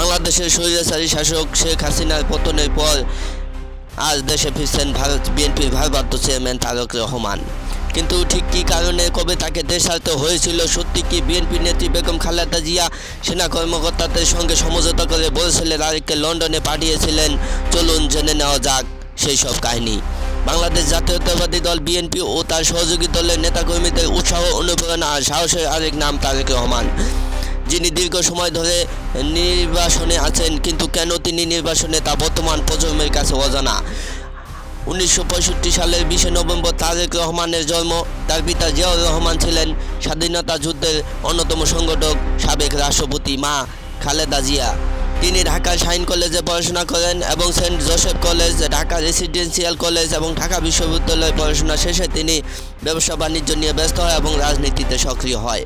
বাংলাদেশের স্বৈরাচারী শাসক শেখ হাসিনার পতনের পর আজ দেশে ফিরছেন ভারত, বিএনপির ভারপ্রাপ্ত চেয়ারম্যান তারক রহমান। কিন্তু ঠিক কী কারণে, কবে তাকে দেশ ছাড়তে হয়েছিল, সত্যি কি বিএনপি নেত্রী বেগম খালেদা জিয়া সেনা কর্মকর্তাদের সঙ্গে সমঝোতা করে বলেছিলেন, আরেককে লন্ডনে পাঠিয়েছিলেন, চলুন জেনে নেওয়া যাক সেই সব কাহিনী। বাংলাদেশ জাতীয়তাবাদী দল বিএনপি ও তার সহযোগী দলের নেতাকর্মীদের উৎসাহ, অনুপ্রেরণা আর সাহসের আরেক নাম তারেক রহমান। যিনি দীর্ঘ সময় ধরে নির্বাসনে আছেন, কিন্তু কেন তিনি নির্বাসনে তা বর্তমান প্রজন্মের কাছে অজানা? উনিশশো পঁয়ষট্টি সালের বিশে নভেম্বর তারেক রহমানের জন্ম। তার পিতা জিয়াউর রহমান ছিলেন স্বাধীনতা যুদ্ধের অন্যতম সংগঠক, সাবেক রাষ্ট্রপতি মা খালেদা জিয়া। তিনি ঢাকা শাইন কলেজে পড়াশোনা করেন এবং Saint Joseph college, Dhaka residential college এবং ঢাকা বিশ্ববিদ্যালয়ে পড়াশোনা শেষে তিনি ব্যবসা বাণিজ্য নিয়ে ব্যস্ত হয় এবং রাজনীতিতে সক্রিয় হয়।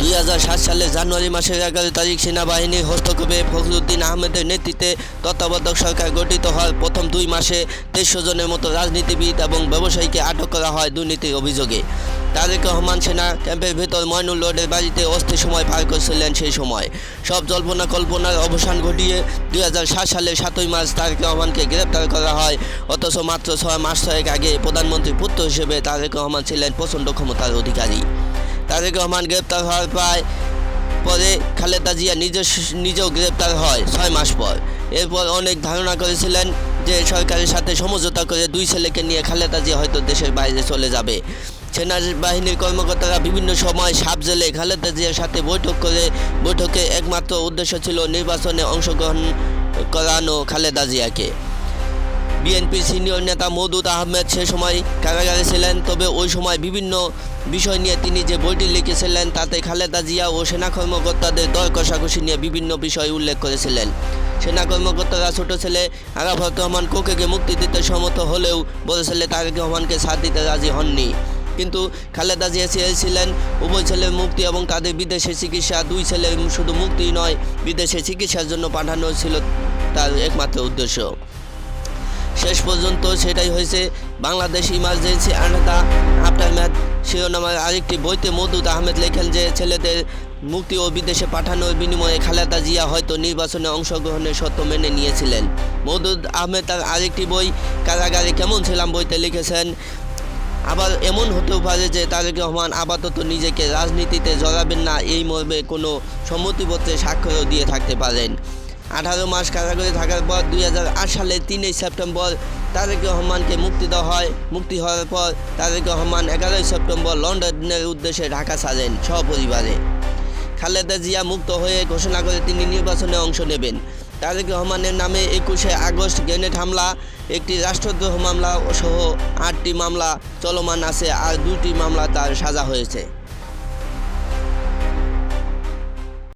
দুই হাজার সাত সালের জানুয়ারি মাসের এগারো তারিখ সেনাবাহিনীর হস্তক্ষেপে ফখরুদ্দিন আহমেদের নেতৃত্বে তত্ত্বাবধায়ক সরকার গঠিত হওয়ার প্রথম দুই মাসে তেইশশো জনের মতো রাজনীতিবিদ এবং ব্যবসায়ীকে আটক করা হয় দুর্নীতির অভিযোগে। তারেক রহমান সেনা ক্যাম্পের ভেতর ময়নুল রোডের বাড়িতে অস্থির সময় পার করছিলেন সেই সময়। সব জল্পনা কল্পনার অবসান ঘটিয়ে দুই সালের সাতই মার্চ তারেক রহমানকে গ্রেপ্তার করা হয়। অথচ মাত্র ছয় মাস ছয়েক আগে প্রধানমন্ত্রীর পুত্র হিসেবে তারেক রহমান ছিলেন প্রচণ্ড ক্ষমতার অধিকারী। তারেক রহমান গ্রেপ্তার হওয়ার প্রায় পরে খালেদা জিয়া নিজে নিজেও গ্রেপ্তার হয় ছয় মাস পর। এরপর অনেক ধারণা করেছিলেন যে সরকারের সাথে সমঝোতা করে দুই ছেলেকে নিয়ে খালেদা জিয়া হয়তো দেশের বাইরে চলে যাবে। সেনাবাহিনীর কর্মকর্তারা বিভিন্ন সময় সাপ জেলে খালেদা জিয়ার সাথে বৈঠক করে, বৈঠকে একমাত্র উদ্দেশ্য ছিল নির্বাচনে অংশগ্রহণ করানো খালেদা জিয়াকে। বিএনপির সিনিয়র নেতা মওদুদ আহমেদ সে সময় কারাগারে ছিলেন, তবে ওই সময় বিভিন্ন বিষয় নিয়ে তিনি যে বইটি লিখেছিলেন তাতে খালেদা জিয়া ও সেনা কর্মকর্তাদের দর কষাকষি নিয়ে বিভিন্ন বিষয় উল্লেখ করেছিলেন। সেনা কর্মকর্তারা ছোট ছেলে আরাফাত রহমান কোকেকে মুক্তি দিতে সম্মত হলেও বড় ছেলে তারেক রহমানকে সাথ দিতে রাজি হননি। কিন্তু খালেদা জিয়া চেয়েছিলেন উভয় ছেলের মুক্তি এবং তাদের বিদেশে চিকিৎসা, দুই ছেলের শুধু মুক্তি নয়, বিদেশে চিকিৎসার জন্য পাঠানো ছিল তার একমাত্র উদ্দেশ্য। শেষ পর্যন্ত সেটাই হয়েছে। বাংলাদেশ ইমার্জেন্সি আনাদা আফটার ম্যাথ শিরোনামের আরেকটি বইতে মদুদ আহমেদ লেখেন যে, ছেলেদের মুক্তি ও বিদেশে পাঠানোর বিনিময়ে খালেদা জিয়া হয়তো নির্বাচনে অংশগ্রহণের সত্য মেনে নিয়েছিলেন। মদুদ আহমেদ তার আরেকটি বই, কারাগারে কেমন ছিলাম বইতে লিখেছেন, আবার এমন হতেও পারে যে, তারেক রহমান আপাতত নিজেকে রাজনীতিতে জড়াবেন না, এই মর্মে কোনো সম্মতিপত্রে স্বাক্ষরও দিয়ে থাকতে পারেন। আঠারো মাস কারাগারে থাকার পর দুই হাজার আট সালে তিনই সেপ্টেম্বর তারেক রহমানকে মুক্তি দেওয়া হয়। মুক্তি হওয়ার পর তারেক রহমান এগারোই সেপ্টেম্বর লন্ডনের উদ্দেশ্যে ঢাকা ছাড়েন সপরিবারে। খালেদা জিয়া মুক্ত হয়ে ঘোষণা করে তিনি নির্বাচনে অংশ নেবেন। তারেক রহমানের নামে একুশে আগস্ট গ্রেনেড হামলা, একটি রাষ্ট্রদ্রোহ মামলা সহ আটটি মামলা চলমান আছে আর দুটি মামলা তার সাজা হয়েছে।